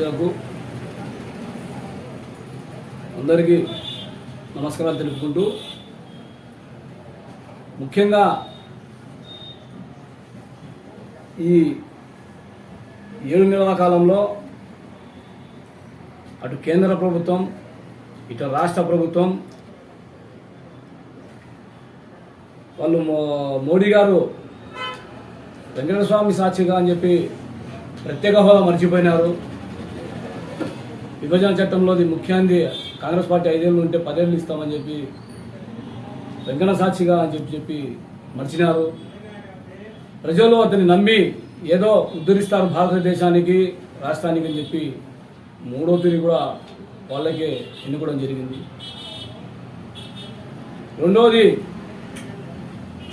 ప్రజలకు అందరికీ నమస్కారాలు తెలుపుకుంటూ ముఖ్యంగా ఈ ఏడు నెలల కాలంలో అటు కేంద్ర ప్రభుత్వం ఇటు రాష్ట్ర ప్రభుత్వం వాళ్ళు మో- మోడీ గారు వెంకటేశ్వర స్వామి సాక్షిగా అని చెప్పి ప్రత్యేక హోదా మర్చిపోయినారు. విభజన చట్టంలోది ముఖ్యాంది కాంగ్రెస్ పార్టీ ఐదేళ్ళు ఉంటే పదేళ్ళు ఇస్తామని చెప్పి వెంకట సాక్షిగా అని చెప్పి చెప్పి మర్చినారు. ప్రజలు అతన్ని నమ్మి ఏదో ఉద్ధరిస్తారు భారతదేశానికి రాష్ట్రానికి అని చెప్పి మూడో తిరిగి కూడా వాళ్ళకే ఎన్నుకోవడం జరిగింది. రెండవది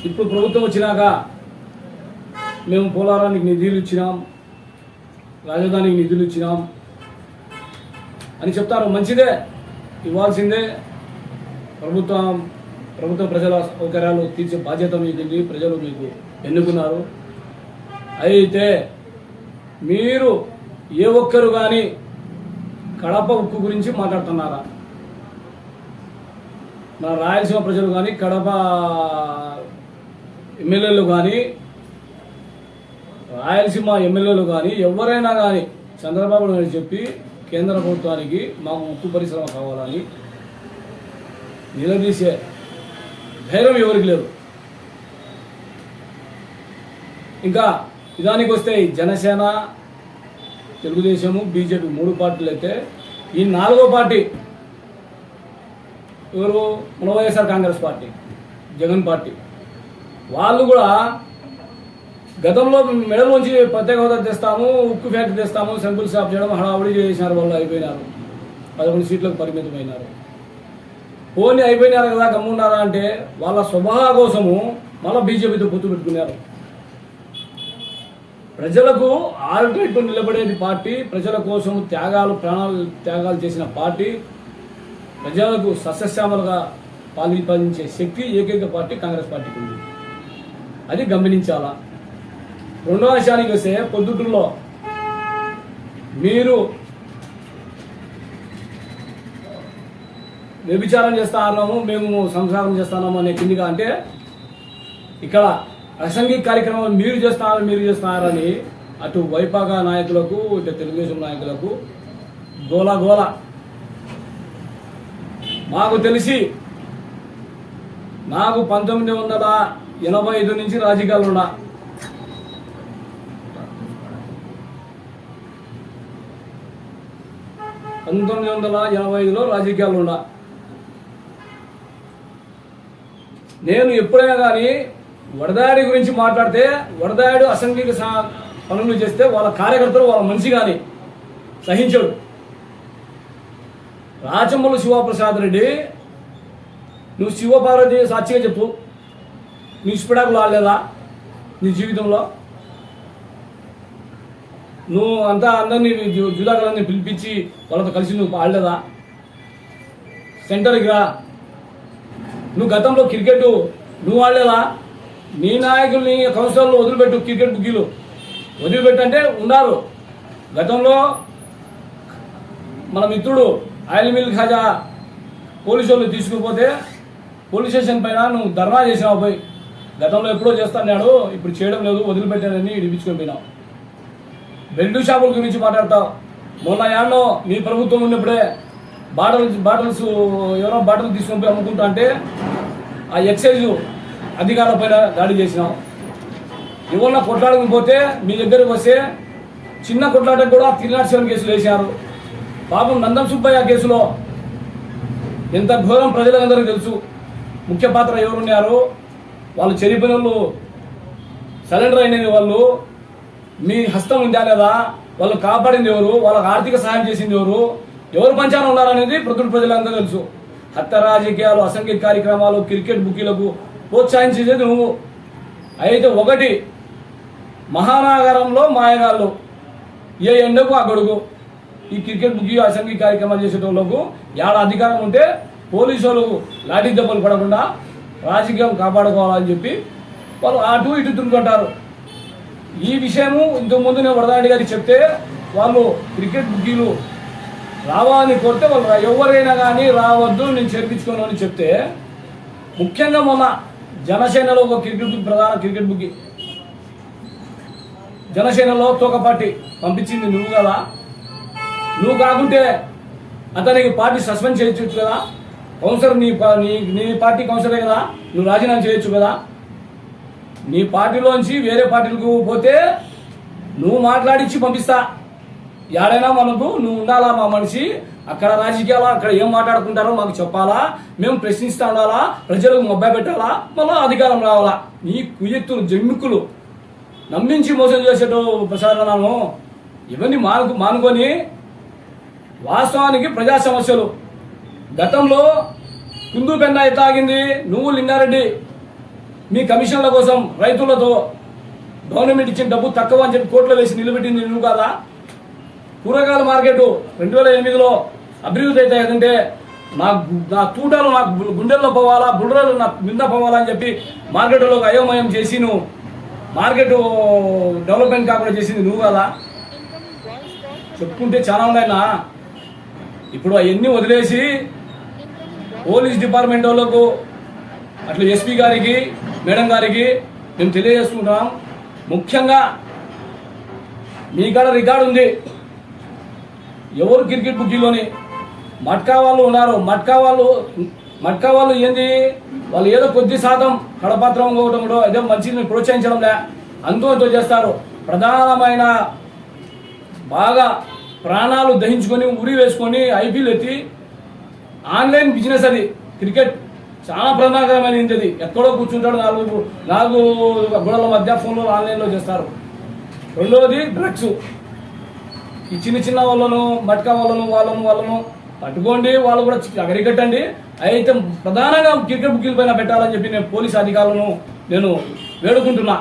ఇప్పుడు ప్రభుత్వం వచ్చినాక మేము పోలారానికి నిధులు ఇచ్చినాం రాజధానికి నిధులు ఇచ్చినాం. అని చెప్తారు. మంచిదే. ఇవ్వాల్సిందే. ప్రభుత్వం ప్రభుత్వ ప్రజల సౌకర్యాలు తీర్చే బాధ్యత మీకుంది ప్రజలు మీకు ఎన్నుకున్నారు. అయితే మీరు ఏ ఒక్కరు కానీ కడప ఉక్కు గురించి మాట్లాడుతున్నారా? మన రాయలసీమ ప్రజలు కానీ కడప ఎమ్మెల్యేలు కానీ రాయలసీమ ఎమ్మెల్యేలు కానీ ఎవరైనా కానీ చంద్రబాబు నాయుడు చెప్పి కేంద్ర ప్రభుత్వానికి మాకు ఉక్కు పరిశ్రమ కావాలని నిలదీసే ధైర్యం ఎవరికి లేదు. ఇంకా ఇదానికి వస్తే ఈ జనసేన తెలుగుదేశము బీజేపీ మూడు పార్టీలు అయితే ఈ నాలుగో పార్టీ ఎవరు? మన YSR Congress party Jagan party. వాళ్ళు కూడా గతంలో మెడలోంచి ప్రత్యేక హోదా తెస్తాము ఉక్కు ఫ్యాక్టరీ తెస్తాము సెంపుల్ షాప్ చేయడం హడావుడి చేసినారు వాళ్ళు అయిపోయినారు. పదకొండు సీట్లకు పరిమితమైనారు. పోనీ అయిపోయినారు కదా గమ్మున్నారా అంటే వాళ్ళ స్వభావ కోసము మళ్ళీ బీజేపీతో పొత్తు పెట్టుకున్నారు. ప్రజలకు ఆల్టర్నేటివ్ నిలబడేది పార్టీ ప్రజల కోసం త్యాగాలు ప్రాణాలు త్యాగాలు చేసిన పార్టీ ప్రజలకు సస్యశ్యామలుగా పాలిపాలించే శక్తి ఏకైక పార్టీ కాంగ్రెస్ పార్టీకి ఉంది అది గమనించాలా? రెండో అంశానికి వస్తే పొద్దుటూరులో మీరు వ్యభిచారం చేస్తున్నాము మేము సంసారం చేస్తున్నాము అనే కిందిగా అంటే ఇక్కడ అసంఘిక కార్యక్రమం మీరు చేస్తున్నారు మీరు చేస్తున్నారని అటు వైపాగా నాయకులకు ఇటు తెలుగుదేశం నాయకులకు గోల గోల. మాకు తెలిసి నాకు పంతొమ్మిది వందల ఎనభై ఐదు నుంచి రాజకీయాలు ఉన్నా. పంతొమ్మిది వందల ఎనభై ఐదులో రాజకీయాలు ఉన్నా నేను ఎప్పుడైనా కానీ వడదాడి గురించి మాట్లాడితే వడదాడు అసెంబ్లీకి పనులు చేస్తే వాళ్ళ కార్యకర్తలు వాళ్ళ మనిషి కానీ సహించడు. రాచమ్మలు శివప్రసాద్ రెడ్డి నువ్వు శివపార్వతి సాక్షిగా చెప్పు. నీ ఇష్టపడాకులు ఆడలేదా నీ జీవితంలో? నువ్వు అంతా అందరినీ జు- పిలిపించి వాళ్ళతో కలిసి నువ్వు ఆడలేదా? సెంటర్కి రా. నువ్వు గతంలో క్రికెట్ నువ్వు ఆడలేదా? నీ నాయకుల్ని కౌన్సిలర్లు వదిలిపెట్టు క్రికెట్ బుక్కీలు వదిలిపెట్టంటే ఉన్నారు. గతంలో మన మిత్రుడు ఆయిల్ మిల్ ఖాజా పోలీసు వాళ్ళు తీసుకుపోతే పోలీస్ స్టేషన్ పైన నువ్వు ధర్నా చేసినావు పోయి. గతంలో ఎప్పుడో చేస్తాను ఇప్పుడు చేయడం లేదు వదిలిపెట్టానని ఇడిపించుకొని పోయినావు. రెండు షాపుల గురించి మాట్లాడతాం. మొన్న యాడ్లో మీ ప్రభుత్వం ఉన్నప్పుడే బాటల్స్ బాటిల్స్ ఎవరో బాటిల్ తీసుకొని పోయి అమ్ముకుంటా అంటే ఆ ఎక్సైజ్ అధికారుల పైన దాడి చేసినాం. ఎవరన్నా కొట్లాడకు పోతే మీ దగ్గరకు వస్తే చిన్న కొట్లాటకు కూడా త్రీ సెవెన్ కేసులు వేశారు పాపం నందం సుబ్బయ్య కేసులో ఎంత ఘోరం ప్రజలందరికీ తెలుసు. ముఖ్య పాత్ర ఎవరున్నారు? వాళ్ళు చనిపోయిన వాళ్ళు సరెండర్ అయిన వాళ్ళు మీ హస్తం ఉందా లేదా? వాళ్ళు కాపాడింది ఎవరు? వాళ్ళకి ఆర్థిక సహాయం చేసింది ఎవరు? ఎవరు పంచాన ఉన్నారనేది ప్రకృతి ప్రజలందరూ తెలుసు. హత్య రాజకీయాలు అసంఖ్య కార్యక్రమాలు క్రికెట్ బుకీలకు ప్రోత్సహించేది నువ్వు. అయితే ఒకటి మహానగరంలో మాయగాళ్ళు. ఏ ఎండకు ఆ గొడుగు? ఈ క్రికెట్ బుక్ అసెంబ్లీ కార్యక్రమాలు చేసేటోళ్ళకు ఏడ అధికారం ఉంటే పోలీసు వాళ్ళకు లాఠీ దెబ్బలు పడకుండా రాజకీయం కాపాడుకోవాలని చెప్పి వాళ్ళు అటు ఇటు తిరుగుతుంటారు. ఈ విషయము ఇంతకు ముందు నేను వరదారెడ్డి గారికి చెప్తే వాళ్ళు క్రికెట్ బుకీలు రావాలని కోరితే వాళ్ళు ఎవరైనా కానీ రావద్దు నేను చేర్పించుకోను అని చెప్తే ముఖ్యంగా మొన్న జనసేనలో ఒక క్రికెట్ బుక్ ప్రధాన క్రికెట్ బుక్ జనసేనలో తోకపాటి పంపించింది నువ్వు కదా. నువ్వు కాకుంటే అతనికి పార్టీ సస్పెండ్ చేయొచ్చు కదా. కౌన్సిలర్ నీ నీ నీ పార్టీ కౌన్సిలరే కదా. నువ్వు రాజీనామా చేయొచ్చు కదా. నీ పార్టీలోంచి వేరే పార్టీలకు పోతే నువ్వు మాట్లాడించి పంపిస్తా. ఎడైనా మనకు నువ్వు ఉండాలా మా మనిషి? అక్కడ రాజకీయాలు? అక్కడ ఏం మాట్లాడుకుంటారో మాకు చెప్పాలా? మేము ప్రశ్నిస్తా ఉండాలా? ప్రజలకు మొబ్బా పెట్టాలా? మళ్ళీ అధికారం రావాలా? నీ కుయ్యెత్తులు జమ్మిక్కులు నమ్మించి మోసం చేసేటో ప్రసారణను ఇవన్నీ మాను మానుకొని వాస్తవానికి ప్రజా సమస్యలు. గతంలో కుందు పెన్న ఎట్లా నువ్వు లింగారెడ్డి మీ కమిషన్ల కోసం రైతులతో గవర్నమెంట్ ఇచ్చిన డబ్బు తక్కువ అని చెప్పి కోర్టులో వేసి నిలబెట్టింది నువ్వు కాదా? కూరగాయల మార్కెట్ రెండు వేల ఎనిమిదిలో అభివృద్ధి అయితే ఏదంటే నా నా తూటాలు నాకు గుండెల్లో పోవాలా బుర్రలు నా మింద పోవాలా అని చెప్పి మార్కెట్లో అయోమయం చేసి నువ్వు మార్కెట్ డెవలప్మెంట్ కాకుండా చేసింది నువ్వు కదా? చెప్పుకుంటే చాలా ఉన్నాయన్నా ఇప్పుడు అవన్నీ వదిలేసి పోలీస్ డిపార్ట్మెంట్ వాళ్ళకు అట్లా ఎస్పీ గారికి మేడం గారికి మేము తెలియజేసుకుంటాం ముఖ్యంగా మీ కాడ రికార్డు ఉంది. ఎవరు క్రికెట్ బుక్కీలోని మట్కా వాళ్ళు ఉన్నారు. మట్కా వాళ్ళు మట్కా వాళ్ళు ఏంది? వాళ్ళు ఏదో కొద్ది శాతం కడపత్రం ఇవ్వడం కూడా ఏదో మంచిని ప్రోత్సహించడంలే. అంతో ఎంతో చేస్తారు. ప్రధానమైన బాగా ప్రాణాలు దహించుకొని ఉరి వేసుకొని ఐపీఎల్ ఎత్తి ఆన్లైన్ బిజినెస్ అది క్రికెట్. చాలా ప్రమాదకరమైనది ఇంటిది. ఎక్కడో కూర్చుంటాడు నాలుగు నాలుగు గుడల మధ్య ఫోన్లో ఆన్లైన్లో చేస్తారు. రెండవది డ్రగ్స్ ఈ చిన్న చిన్న వాళ్ళను మట్కా వాళ్ళను వాళ్ళను వాళ్ళను పట్టుకోండి వాళ్ళు కూడా అగరికట్టండి అయితే ప్రధానంగా క్రికెట్ బుక్కీల పైన పెట్టాలని చెప్పి నేను పోలీస్ అధికారులను నేను వేడుకుంటున్నా.